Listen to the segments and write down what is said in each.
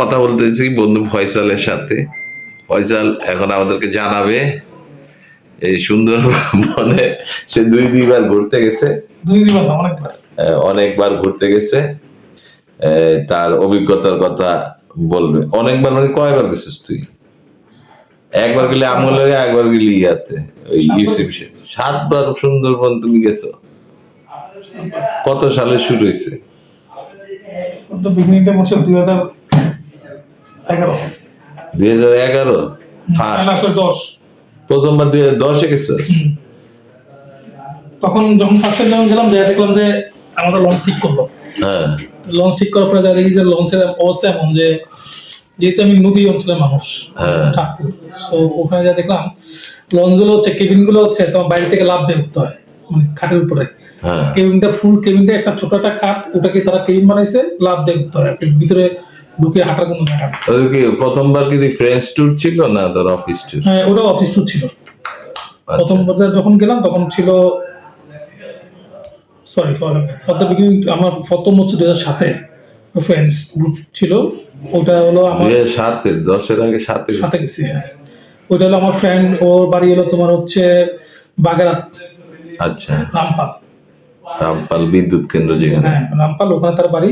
কথা বলতেছি বন্ধু ফয়সালের সাথে। ফয়সাল এখন আমাদেরকে জানাবে এই সুন্দরবনে সে দুই দুইবার ঘুরতে গেছে। দুই অনেকবার। অনেকবার ঘুরতে গেছে। তার অভিজ্ঞতার কথা বলবে। অনেকবার মানে কয়বার গেছিস তুই? একবার গেলে আমল লাগে একবার গেলি ইয়াতে ওই। সাতবার সুন্দরবন তুমি গেছো? কত সালে শুরু হয়েছে? দুই হাজার দুই হাজার এগারো? দশ। প্রথমবার দুই হাজার দশে হুম। তখন যখন ফার্স্ট টাইম গেলাম যে দেখলাম যে আমাদের লঞ্চ ঠিক করল। হ্যাঁ। লঞ্চ ঠিক করার পরে যা দেখি যে লঞ্চের অবস্থা এমন যে যেহেতু আমি নদী অঞ্চলের মানুষ হ্যাঁ। ঠাকুর। সো ওখানে যা দেখলাম লঞ্চগুলো হচ্ছে কেবিনগুলো হচ্ছে তোমার বাইরে থেকে লাভ দিয়ে উঠতে হয় মানে খাটের উপরে। হ্যাঁ। কেবিনটা ফুল কেবিনটা একটা ছোট একটা খাট ওটাকে তারা কেবিন বানাইছে লাভ দিয়ে উঠতে হয়। ভিতরে ঢুকে হাঁটার কোনো নেই। ওই কি প্রথমবার কি ফ্রেন্ডস ট্যুর ছিল না তোর অফিস ট্যুর হ্যাঁ ওটা অফিস ট্যুর ছিল। প্রথমবার যখন গেলাম তখন ছিল সরি ফর দ্য বিগিনিং আমার প্রথম হচ্ছে দু হাজার সাতে। ফ্রেন্ডস গ্রুপ ছিল ওটা হলো আমার সাতে দশের আগে সাতে সাথে গেছি হ্যাঁ। ওইটা হলো আমার ফ্রেন্ড ওর বাড়ি হলো তোমার হচ্ছে বাগেরহাট আচ্ছা। রামপাল। রামপাল বিদ্যুৎ কেন্দ্র যেখানে। হ্যাঁ রামপাল ওখানে তার বাড়ি।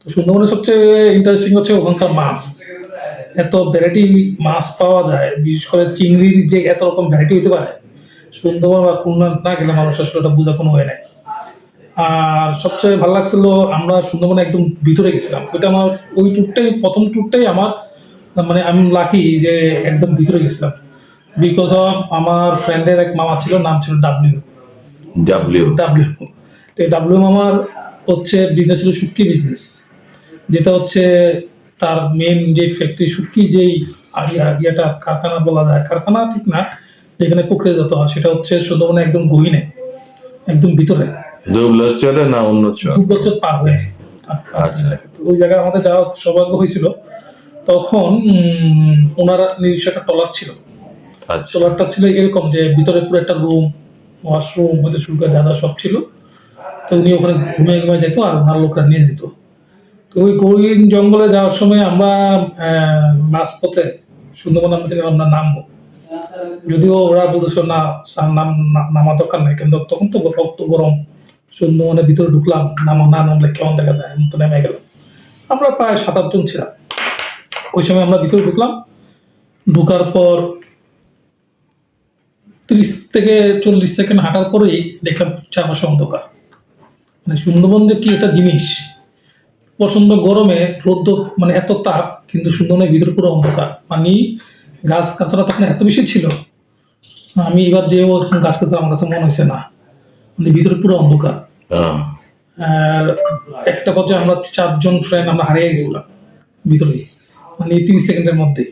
তো সুন্দরবনের সবচেয়ে ইন্টারেস্টিং হচ্ছে ওখানকার মাছ। এত ভ্যারাইটি মাছ পাওয়া যায় বিশেষ করে চিংড়ির যে এত রকম ভ্যারাইটি হতে পারে সুন্দরবন বা খুলনা না গেলে মানুষ আসলে ওটা বোঝা কোনো হয় নাই। আর সবচেয়ে ভালো লাগছিল আমরা সুন্দরবনে একদম ভিতরে গেছিলাম। ওইটা আমার ওই ট্যুরটাই প্রথম ট্যুরটাই আমার মানে আমি লাকি যে একদম ভিতরে গেছিলাম। বিকজ অফ আমার ফ্রেন্ডের এক মামা ছিল নাম ছিল ডাব্লিউ ডাব্লিউ ডাব্লিউ তো ডাব্লিউ মামার হচ্ছে বিজনেস ছিল শুটকি বিজনেস যেটা হচ্ছে তার মেন যে ফ্যাক্টরি শুটকি যেই ইয়েটা কারখানা বলা যায়। কারখানা ঠিক না যেখানে প্রক্রিয়াজাত হয় সেটা হচ্ছে সুন্দরবনে একদম গহিনে একদম ভিতরে। দুবলচরে না অন্য চর দু বছর পার হয়ে। আচ্ছা। ওই জায়গায় আমাদের যাওয়ার সৌভাগ্য হয়েছিল। তখন ওনারা নিজস্ব একটা টলার ছিল। আচ্ছা। ট্রলারটা ছিল এরকম যে ভিতরে পুরো একটা রুম ওয়াশরুম হতে শুরু করে যা সব ছিল। তো উনি ওখানে ঘুমিয়ে ঘুমিয়ে যেত আর ওনার লোকরা নিয়ে যেত। তো ওই গহীন জঙ্গলে যাওয়ার সময় আমরা মাঝপথে, সুন্দরবন আমরা ছিলাম আমরা নামবো। যদিও ওরা বলতেছিল, না নাম নামা দরকার নেই। কিন্তু তখন তো রক্ত গরম, সুন্দরবনের ভিতরে ঢুকলাম, নামা, না নামলে কেমন দেখা যায়? আমি তো নেমে গেলাম আমরা প্রায় সাত আটজন ছিলাম। ওই সময় আমরা ভিতরে ঢুকলাম। ঢুকার পর ত্রিশ থেকে চল্লিশ সেকেন্ড হাঁটার পরেই দেখলাম চারপাশে অন্ধকার। মানে সুন্দরবন যে কি একটা জিনিস প্রচণ্ড গরমে রোদ্দ মানে এত তাপ কিন্তু সুন্দরবনের ভিতরে পুরো অন্ধকার। মানে গাছ গাছরা তখন এত বেশি ছিল আমি এবার যে ওরকম গাছ গাছরা আমার কাছে মনে হয়েছে না। মানে ভিতরে পুরো অন্ধকার। আর একটা পর্যায়ে আমরা চারজন ফ্রেন্ড আমরা হারিয়ে গেছিলাম ভিতরে। মানে তিরিশ সেকেন্ডের মধ্যে।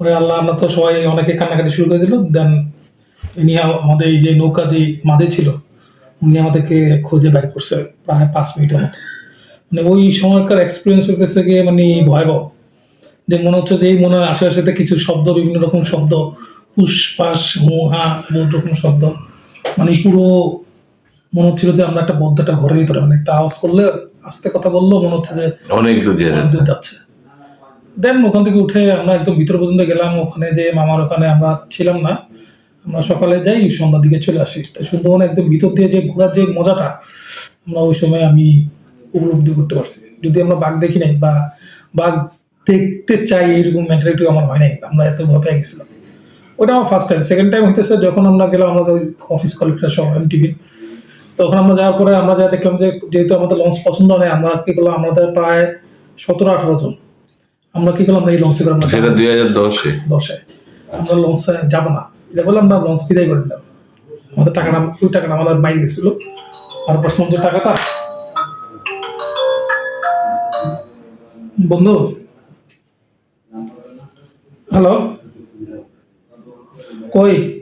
ওরে আল্লাহ আমরা তো সবাই অনেকে কান্নাকাটি শুরু করে দিল দেন ইনি আমাদের এই যে নৌকা যে মাঝে ছিল উনি আমাদেরকে খুঁজে বের করছে প্রায় পাঁচ মিনিটের মতো মানে ওই সময়কার এক্সপিরিয়েন্স হইতেছে গিয়ে মানে ভয়াবহ। যে মনে হচ্ছে যে এই মনে হয় আশেপাশেতে কিছু শব্দ বিভিন্ন রকম শব্দ পুষ্পাস মুহা বহুত রকম শব্দ। মানে পুরো মনে হচ্ছিল যে আমরা একটা বদ্ধ একটা ঘরের ভিতরে মানে একটা আওয়াজ করলে আস্তে কথা বলল মনে হচ্ছে যে অনেক দূর যাচ্ছে। দেন ওখান থেকে উঠে আমরা একদম ভিতর পর্যন্ত গেলাম ওখানে যে মামার ওখানে আমরা ছিলাম না। আমরা সকালে যাই সন্ধ্যার দিকে চলে আসি। তো সুন্দরবন একদম ভিতর দিয়ে যে ঘোরার যে মজাটা আমরা ওই সময় আমি উপলব্ধি করতে পারছি। যদি আমরা বাঘ দেখি নাই বা বাঘ দেখতে চাই এইরকম মেন্টালিটি আমার হয় নাই আমরা এত ভয় পেয়ে গেছিলাম। ওটা আমার ফার্স্ট টাইম সেকেন্ড টাইম হইতেছে যখন আমরা গেলাম আমাদের অফিস কলিগরা সব এম টিভির তখন আমরা যাওয়ার পরে আমরা যা দেখলাম যে যেহেতু আমাদের লঞ্চ পছন্দ নয় আমরা কি করলাম আমাদের প্রায় সতেরো আঠারো জন। আমরা কি করলাম এই লঞ্চে করে আমরা সেটা দুই হাজার দশে। দশে। আমরা লঞ্চে যাব না। এটা বলে আমরা লঞ্চ বিদায় করে দিলাম। আমাদের টাকাটা ওই টাকাটা আমাদের মাই গেছিল। আর প্রশ্ন যে টাকাটা? বন্ধু? কই?